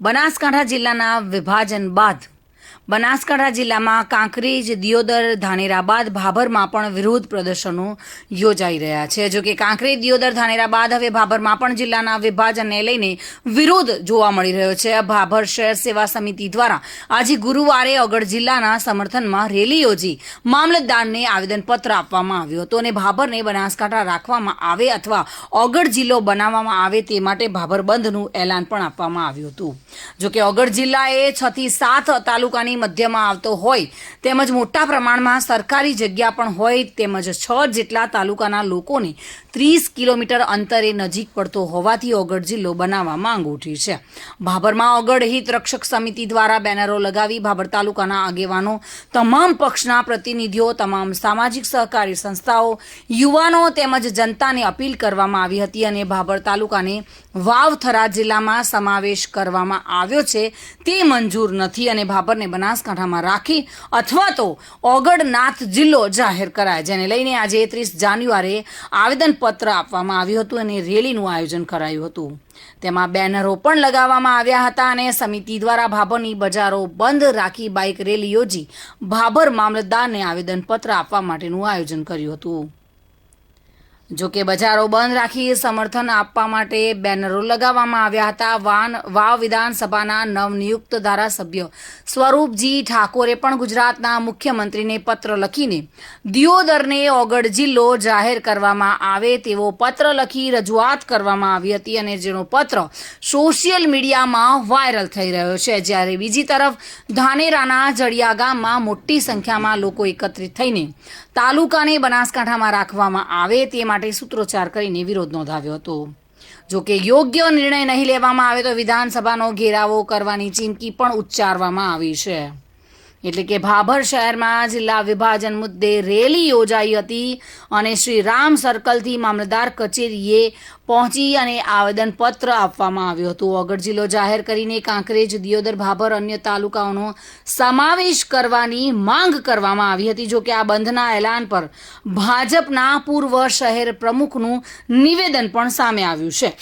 બનાસકાંઠા જિલ્લાના વિભાજન બાદ બનાસકાંઠા જિલ્લામાં કાંકરેજ, દિયોદર ધાનેરા બાદ ભાભરમાં પણ વિરોધ પ્રદર્શનો યોજાઈ રહ્યા છે. જો કે કાંકરેજ, દિયોદર ધાનેરા બાદ હવે ભાભરમાં પણ જિલ્લાના વિભાજનને લઈને વિરોધ જોવા મળી રહ્યો છે. ભાભર શહેર સેવા સમિતિ દ્વારા આજે ગુરુવારે અગર જિલ્લાના સમર્થનમાં રેલી યોજી મામલતદારને આવેદનપત્ર આપવામાં આવ્યું હતું અને ભાભરને બનાસકાંઠા રાખવામાં આવે અથવા ઓગળ જિલ્લો બનાવવામાં આવે તે માટે ભાભર બંધનું એલાન પણ આપવામાં આવ્યું હતું. જોકે ઓગળ જિલ્લાએ છથી સાત તાલુકાની મધ્યમાં આવતો હોય તેમજ મોટા પ્રમાણમાં સરકારી જગ્યા પણ હોય તેમજ છ જેટલા તાલુકાના લોકોને ત્રીસ કિલોમીટર અંતરે નજીક પડતો હોવાથી ઓગળ જિલ્લો બનાવવા માંગ છે. ભાભરમાં ઓગળ હિત રક્ષક સમિતિ દ્વારા બેનરો લગાવી ભાભર તાલુકાના આગેવાનો, તમામ પક્ષના પ્રતિનિધિઓ, તમામ સામાજિક સહકારી સંસ્થાઓ, યુવાનો તેમજ જનતાને અપીલ કરવામાં આવી હતી અને ભાભર તાલુકાને વાવથરા જિલ્લામાં સમાવેશ કરવામાં આવ્યો છે તે મંજૂર નથી અને ભાભરને બનાસકાંઠામાં રાખી અથવા તો ઓગળનાથ જિલ્લો જાહેર કરાય, જેને લઈને આજે ત્રીસ જાન્યુઆરીએ આવેદનપત્ર આપવામાં આવ્યું હતું અને રેલીનું આયોજન કરાયું હતું. તેમાં બેનરો પણ લગાવવામાં આવ્યા હતા અને સમિતિ દ્વારા ભાભરની બજારો બંધ રાખી બાઇક રેલી યોજી ભાભર મામલતદારને આવેદનપત્ર આપવા માટેનું આયોજન કર્યું હતું. જો કે બજારો બંધ રાખી સમર્થન આપવા માટે બેનરો લગાવવામાં આવ્યા હતા. વાન, વાવ વિધાનસભાના નવનિયુક્ત ધારાસભ્ય સ્વરૂપજી ઠાકોરે પણ ગુજરાતના મુખ્યમંત્રીને પત્ર લખીને દિયોદરને ઓગળ જિલ્લો જાહેર કરવામાં આવે તેવો પત્ર લખી રજૂઆત કરવામાં આવી હતી અને જેનો પત્ર સોશિયલ મીડિયામાં વાયરલ થઈ રહ્યો છે. જ્યારે બીજી તરફ ધાનેરાના જડિયા ગામમાં મોટી સંખ્યામાં લોકો એકત્રિત થઈને તાલુકાને બનાસકાંઠામાં રાખવામાં આવે તે માટે સૂત્રોચ્ચાર કરીને વિરોધ નોંધાવ્યો હતો. જો કે યોગ્ય નિર્ણય નહીં લેવામાં આવે તો વિધાનસભાનો ઘેરાવો કરવાની ચીમકી પણ ઉચ્ચારવામાં આવી છે. એટલે કે ભાભર શહેરમાં જિલ્લા વિભાજન મુદ્દે રેલી યોજાઈ હતી અને શ્રી રામ સર્કલથી મામલતદાર કચેરીએ પહોંચી અને આવેદનપત્ર આપવામાં આવ્યું હતું. અગર જિલ્લો જાહેર કરીને કાંકરેજ, દિયોદર, ભાભર અન્ય તાલુકાઓનો સમાવેશ કરવાની માંગ કરવામાં આવી હતી. જોકે આ બંધના એલાન પર ભાજપના પૂર્વ શહેર પ્રમુખનું નિવેદન પણ સામે આવ્યું છે.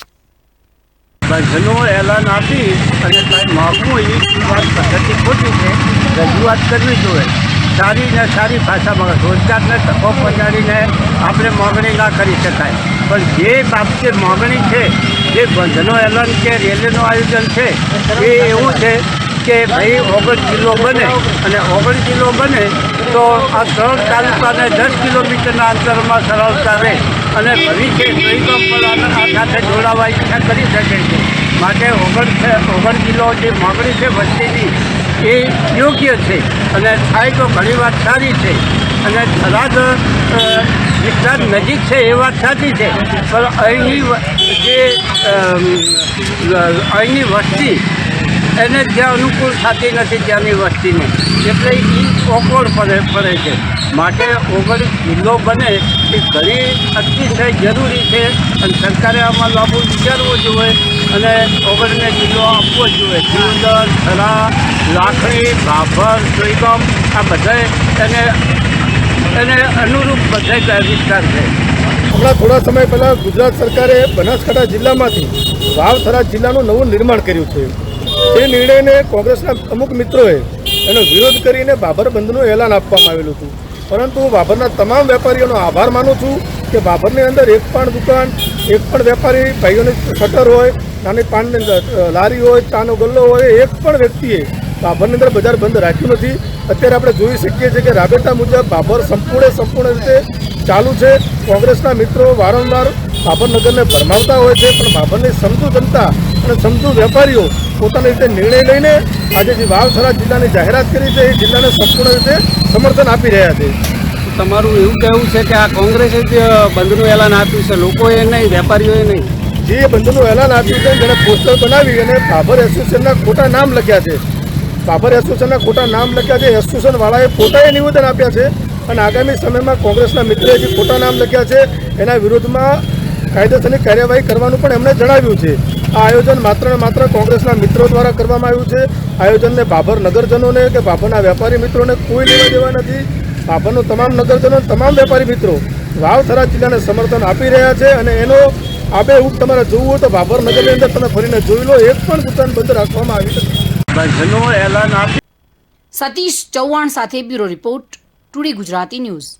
બંધનું એલાન આપી અને કાંઈ માગવું એ વાત પદ્ધતિ ખોટી છે. રજૂઆત કરવી જોઈએ. સારી ને સારી ભાષામાં રોજગારને તકો પહોંચાડીને આપણે માગણી ના કરી શકાય. પણ જે બાબતે માગણી છે, જે બંધનો એલન કે રેલીનું આયોજન છે, એ એવું છે કે ભાઈ ઓગણ કિલો બને અને ઓગણ કિલો બને તો આ ત્રણ તાલુકાને દસ કિલોમીટરના અંતરમાં સરળતા રહે અને ભવિષ્ય સુઈગમ પણ આ સાથે જોડાવા ઈચ્છા કરી શકે છે. માટે ઓગણ ઓગણ કિલો જે માગણી છે વસ્તીની એ યોગ્ય છે. અને થાય તો ઘણી વાત સારી છે. અને થરાદ વિસ્તાર નજીક છે એ વાત સાચી છે. પણ અહીંની જે અહીંની વસ્તી એને જ્યાં અનુકૂળ થતી નથી ત્યાંની વસ્તીને. એટલે એ ઓકવર્ડ પડે પડે છે. માટે ઓગણ જિલ્લો બને એ ઘણી અતિશય જરૂરી છે. અને સરકારે આમાં લાભો વિચારવો જોઈએ અને ઓગળને જિલ્લો આપવો જોઈએ. દિયોદર થરા લાખણી ભાભર સુઈગામ, આ બધાએ એને એને અનુરૂપ બધા વિસ્તાર છે. હમણાં થોડા સમય પહેલાં ગુજરાત સરકારે બનાસકાંઠા જિલ્લામાંથી વાવથરા જિલ્લાનું નવું નિર્માણ કર્યું છે. તે નિર્ણયને કોંગ્રેસના અમુક મિત્રોએ એનો વિરોધ કરીને બાબર બંધનું એલાન આપવામાં આવેલું હતું. પરંતુ બાબરના તમામ વેપારીઓનો આભાર માનું છું કે બાબરની અંદર એક પણ દુકાન, એક પણ વેપારી, ભાઈઓની શટર હોય નાની પાનની લારી હોય, ચાનો ગલ્લો હોય એક પણ વ્યક્તિએ બાબરની અંદર બજાર બંધ રાખ્યું નથી. અત્યારે આપણે જોઈ શકીએ છીએ કે રાબેતા મુજબ બાબર સંપૂર્ણ સંપૂર્ણ રીતે ચાલુ છે. કોંગ્રેસના મિત્રો વારંવાર બાબરનગરને ભરમાવતા હોય છે, પણ બાબરની સમજુ જનતા અને સમજુ વેપારીઓ પોતાની રીતે નિર્ણય લઈને આજે જે વાવસરા જિલ્લાની જાહેરાત કરી છે, એ જિલ્લાને સંપૂર્ણ રીતે સમર્થન આપી રહ્યા છે. તમારું એવું કહેવું છે કે આ કોંગ્રેસે જ બંધનું એલાન આપ્યું છે? લોકોએ નહીં, વેપારીઓએ નહીં? જે બંધનું એલાન આપ્યું છે જેને પોસ્ટર બનાવી અને બાબર એસોસિએશનના ખોટા નામ લખ્યા છે. બાબર એસોસિએશનના ખોટા નામ લખ્યા છે એસોસિએશન વાળાએ પોતાએ નિવેદન આપ્યા છે અને આગામી સમયમાં કોંગ્રેસના મિત્રોએ જે ખોટા નામ લખ્યા છે. એના વિરોધમાં કાયદેસરની કાર્યવાહી કરવાનું પણ એમણે જણાવ્યું છે. આ આયોજન માત્ર ને માત્ર કોંગ્રેસના મિત્રો દ્વારા કરવામાં આવ્યું છે. આયોજનને બાબર નગરજનોને કે બાબરના વેપારી મિત્રોને કોઈ લેવા દેવા નથી. બાબરનો તમામ નગરજનો તમામ વેપારી મિત્રો વાવથરા જિલ્લાને સમર્થન આપી રહ્યા છે અને એનો આ હું તમારે જોવું હોય તો ભાભર નગરની અંદર તમે ફરીને જોઈ લો. એક પણ દુકાન બંધ રાખવામાં આવી નથી. સતીશ ચૌહાણ સાથે bureau report today Gujarati news.